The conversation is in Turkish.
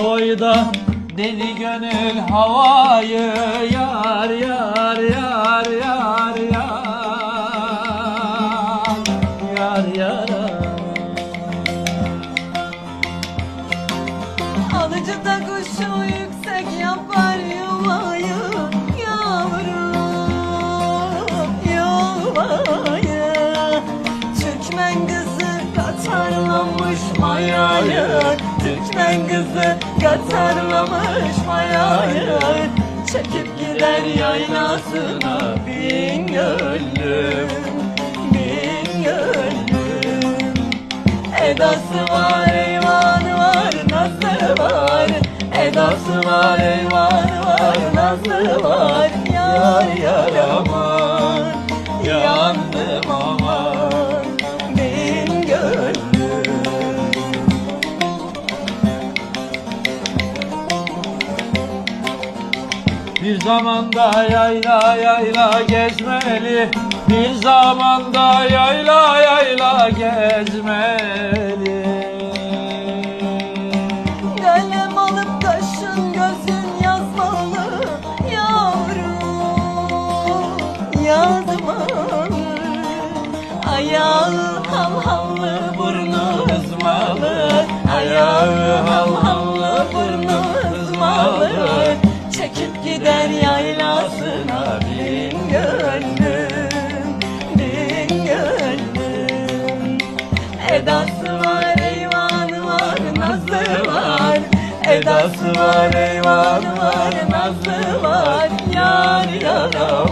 oyda Deli gönül havayı yar yar yar yar yar Yar yar. Alıcıda kuşu yüksek katarlamış mayayı Türkmen kızı katarlamış mayayı Çekip gider yaylasına bin gönlüm Bin gönlüm. Edası var, eyvanı var, nazı var. Edası var, eyvanı var, nazı var. Yar Bir zamanda yayla yayla gezmeli Bir zamanda yayla yayla gezmeli Edası var eyvanı var nazlı var. Edası var eyvanı var nazlı var. Yar yana